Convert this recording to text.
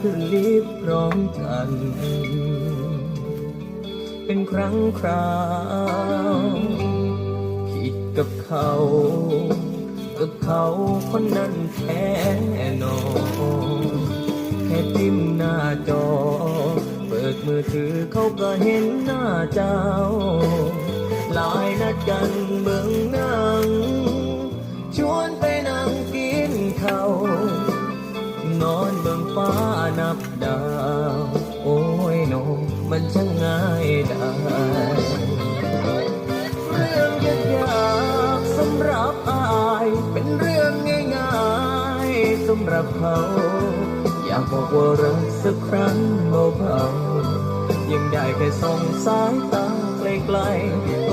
ขึ้นลิฟต์พร้อมกัน เป็นครั้งคราว ผิดกับเขา กับเขาคนนั้นแท้นอนแค่จิ้มหน้าจอ เปิดมือถือเขาก็เห็นหน้าเจ้าหลายนัดกัน นับดาว โอ้ยโนมันช่างง่ายได้เรื่องยากยากสำหรับอาย เป็นเรื่องง่ายๆสำหรับเขาอยากบอกว่ารักสักครั้งเบาๆยังได้แค่ส่องสายตาไกลๆ